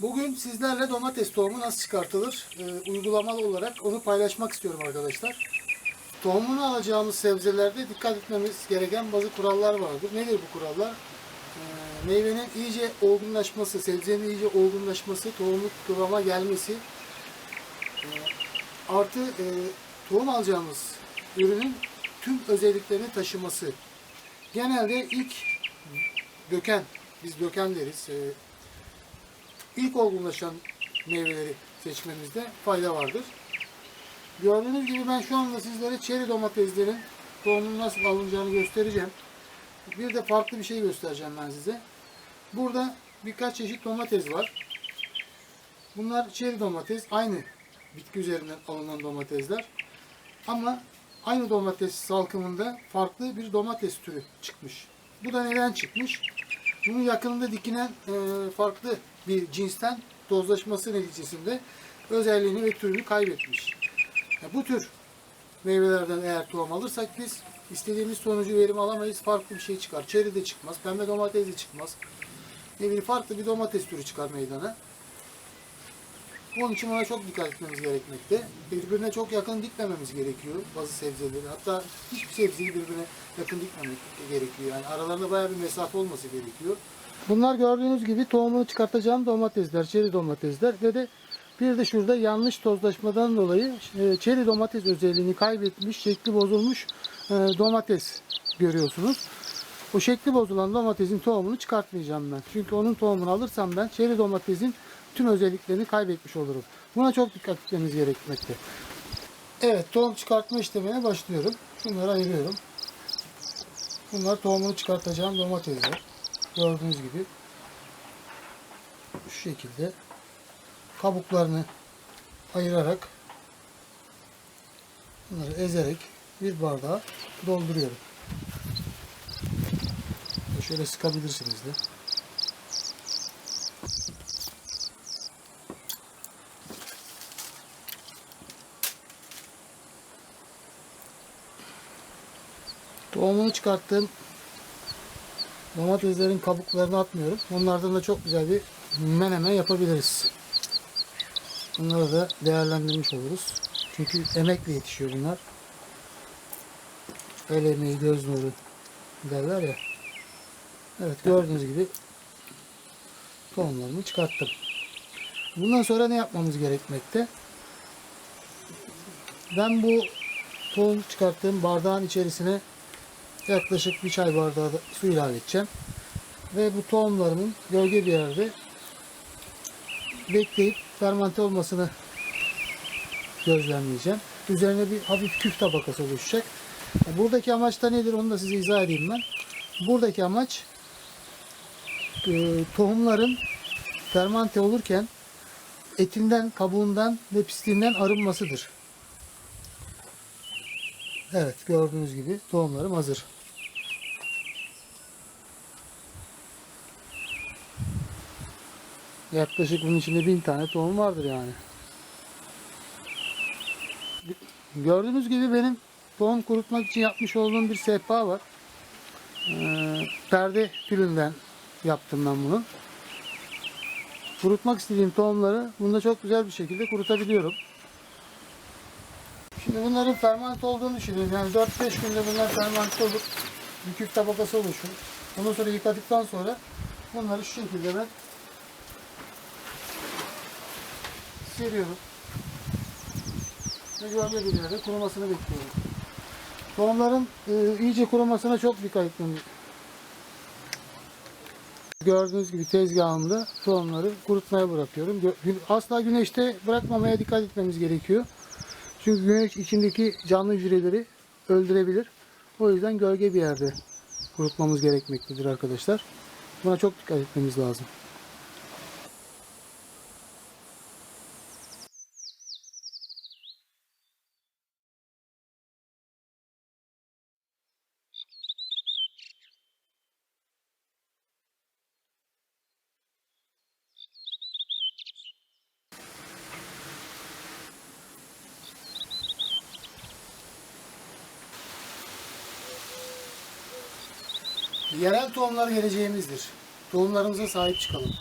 Bugün sizlerle domates tohumu nasıl çıkartılır e, uygulamalı olarak onu paylaşmak istiyorum arkadaşlar. Tohumunu alacağımız sebzelerde dikkat etmemiz gereken bazı kurallar vardır. Nedir bu kurallar? E, meyvenin iyice olgunlaşması, sebzenin iyice olgunlaşması, tohumluk kıvama gelmesi, e, artı e, tohum alacağımız ürünün tüm özelliklerini taşıması. Genelde ilk döken, biz döken deriz. E, ilk olgunlaşan meyveleri seçmemizde fayda vardır. Gördüğünüz gibi ben şu anda sizlere çeri domateslerin tohumunun nasıl alınacağını göstereceğim. Bir de farklı bir şey göstereceğim ben size. Burada birkaç çeşit domates var. Bunlar çeri domates. Aynı bitki üzerinden alınan domatesler. Ama aynı domates salkımında farklı bir domates türü çıkmış. Bu da neden çıkmış? Bunun yakınında dikilen e, farklı bir cinsten tozlaşması neticesinde özelliğini ve türünü kaybetmiş. Ya bu tür meyvelerden eğer tohum alırsak biz istediğimiz sonucu verim alamayız. Farklı bir şey çıkar. Çeri de çıkmaz. Pembe domates de çıkmaz. Ne bileyim farklı bir domates türü çıkar meydana. Onun için ona çok dikkat etmemiz gerekmekte. Birbirine çok yakın dikmememiz gerekiyor bazı sebzeleri. Hatta hiçbir sebzeyi birbirine yakın dikmemek gerekiyor. Yani aralarında bayağı bir mesafe olması gerekiyor. Bunlar gördüğünüz gibi tohumunu çıkartacağım domatesler, çeri domatesler ve de bir de şurada yanlış tozlaşmadan dolayı e, çeri domates özelliğini kaybetmiş, şekli bozulmuş e, domates görüyorsunuz. O şekli bozulan domatesin tohumunu çıkartmayacağım ben. Çünkü onun tohumunu alırsam ben çeri domatesin tüm özelliklerini kaybetmiş olurum. Buna çok dikkat etmemiz gerekmekte. Evet, tohum çıkartma işlemine başlıyorum. Şunları ayırıyorum. Bunlar tohumunu çıkartacağım domatesler. Gördüğünüz gibi şu şekilde kabuklarını ayırarak bunları ezerek bir bardağa dolduruyorum. Şöyle sıkabilirsiniz de. Tohumunu çıkarttığım domateslerin kabuklarını atmıyorum. Onlardan da çok güzel bir menemen yapabiliriz. Bunları da değerlendirmiş oluruz. Çünkü emekle yetişiyor bunlar. El emeği göz nuru derler ya. Evet gördüğünüz gibi tohumlarımı çıkarttım. Bundan sonra ne yapmamız gerekmekte? Ben bu tohum çıkarttığım bardağın içerisine yaklaşık bir çay bardağı da su ilave edeceğim. Ve bu tohumlarımın gölge bir yerde bekleyip fermente olmasını gözlemleyeceğim. Üzerine bir hafif küf tabakası oluşacak. Buradaki amaç da nedir onu da size izah edeyim ben. Buradaki amaç e, tohumların fermente olurken etinden, kabuğundan ve pisliğinden arınmasıdır. Evet gördüğünüz gibi tohumlarım hazır. Yaklaşık bunun içinde bin tane tohum vardır yani. Gördüğünüz gibi benim tohum kurutmak için yapmış olduğum bir sehpa var. Ee, perde tülünden yaptım ben bunu. Kurutmak istediğim tohumları bunda çok güzel bir şekilde kurutabiliyorum. Şimdi bunların ferment olduğunu düşünün. Yani 4-5 günde bunlar ferment olur. Bir küf tabakası oluşur. Ondan sonra yıkadıktan sonra bunları şu şekilde ben seriyorum. Ve gölge bir yerde kurumasını bekliyorum. Tohumların e, iyice kurumasına çok dikkat etmemiz. Gördüğünüz gibi tezgahımda tohumları kurutmaya bırakıyorum. Asla güneşte bırakmamaya dikkat etmemiz gerekiyor. Çünkü güneş içindeki canlı hücreleri öldürebilir. O yüzden gölge bir yerde kurutmamız gerekmektedir arkadaşlar. Buna çok dikkat etmemiz lazım. Yerel tohumlar geleceğimizdir. Tohumlarımıza sahip çıkalım.